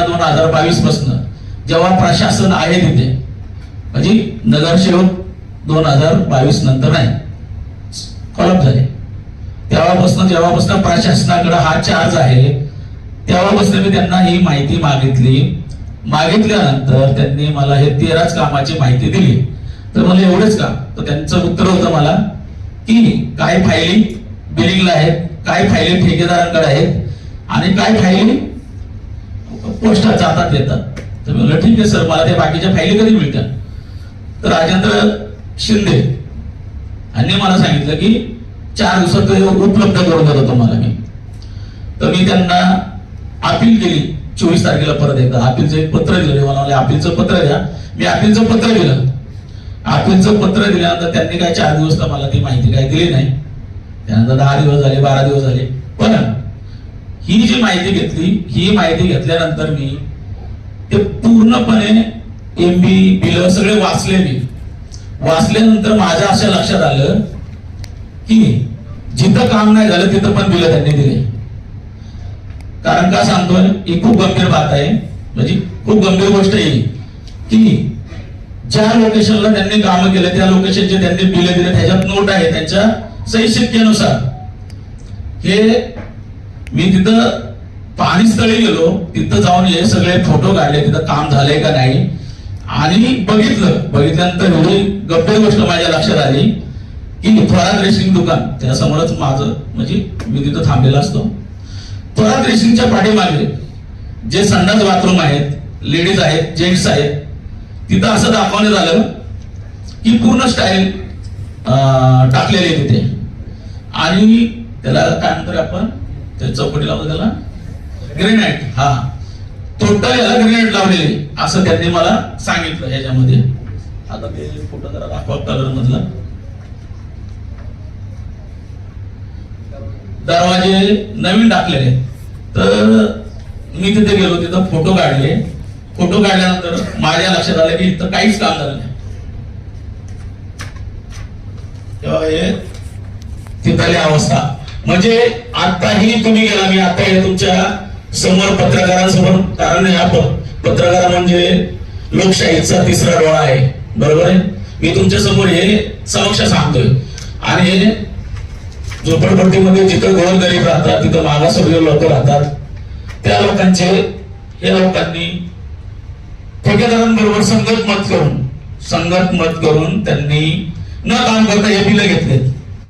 त्यांना दोन हजार बावीसपासून जेव्हा प्रशासन आहे तिथे म्हणजे नगरसेवक दोन हजार बावीस नंतर नाही कॉलम झाले. तेव्हापासून जेव्हापासून प्रशासनाकडे हा चार्ज आहे तेव्हापासून मी त्यांना ही माहिती मागितली. मागितल्यानंतर त्यांनी मला हे तेराच कामाची माहिती दिली. तर मला एवढेच का? तर त्यांचं उत्तर होतं मला की काय फायली बिलिंगला आहेत काय फायली ठेकेदारांकडे आहेत आणि काय फायली पोस्टात जातात येतात तर म्हणलं ठीक आहे सर मला त्या बाकीच्या फायली कधी मिळतात तर राजेंद्र शिंदे यांनी मला सांगितलं की चार दिवसात उपलब्ध करून देतो तुम्हाला मी. तर मी त्यांना अपील केली चोवीस तारखेला परत एकदा. अपीलचं एक पत्र दिलं. मला म्हणले अपीलचं पत्र द्या. मी अपीलचं पत्र दिलं. अपीलचं पत्र दिल्यानंतर त्यांनी काय चार दिवस तर मला ती माहिती काही दिली नाही. त्यानंतर दहा दिवस झाले बारा दिवस झाले. ही जी माहिती घेतली ही माहिती घेतल्यानंतर मी ते पूर्णपणे एम बी बिल सगळे वाचले मी. वाचल्यानंतर माझ्या असं लक्षात आलं की जिथं काम नाही झालं तिथं पण बिल त्यांनी दिले. कारण का सांगतोय ही खूप गंभीर बात आहे. म्हणजे खूप गंभीर गोष्ट आहे की ज्या लोकेशनला त्यांनी काम केलं त्या लोकेशनचे त्यांनी बिल दिले. त्याच्यात नोट आहे त्यांच्या सही हे मी तिथं पाणीस्थळी गेलो. तिथं जाऊन हे सगळे फोटो काढले. तिथं काम झालंय का नाही? आणि बघितलं. बघितल्यानंतर एवढी गंभीर गोष्ट माझ्या लक्षात आली की थोरात रेसिंग दुकान. त्यासमोरच माझं म्हणजे मी तिथं थांबलेला असतो. थोरात रेसिंगच्या पाठीमागे जे संडास बाथरूम आहेत लेडीज आहेत जेंट्स आहेत तिथं असं दाखवण्यात आलं की पूर्ण स्टाईल टाकलेली आहे तिथे. आणि त्याला काय म्हणतो आपण? त्या चौकटी लावलं त्याला. ग्रेनाईट हा. टोटल याला ग्रेनाईट लावलेली. असं त्यांनी मला सांगितलं ह्याच्यामध्ये आता ते फोटो जरा दाखवा कलर मधला. दरवाजे नवीन टाकलेले. तर मी तिथे गेलो तिथं फोटो काढले. फोटो काढल्यानंतर माझ्या लक्षात आलं की इथं काहीच काम झालं नाही. तेव्हा हे तिथली अवस्था. म्हणजे आताही तुम्ही गेला मी आता हे तुमच्यासमोर पत्रकारांसमोर कारण या पत्रकार म्हणजे लोकशाहीचा तिसरा डोळा आहे. बरोबर आहे? मी तुमच्यासमोर हे समक्ष सांगतोय. आणि झोपडपट्टीमध्ये जिथं गोरगरीब राहतात तिथं मागासवर्गीय लोक राहतात त्या लोकांचे या लोकांनी ठेकेदारांबरोबर संगत मत करून संगत मत करून त्यांनी न काम करता हे बिलं घेतलेत.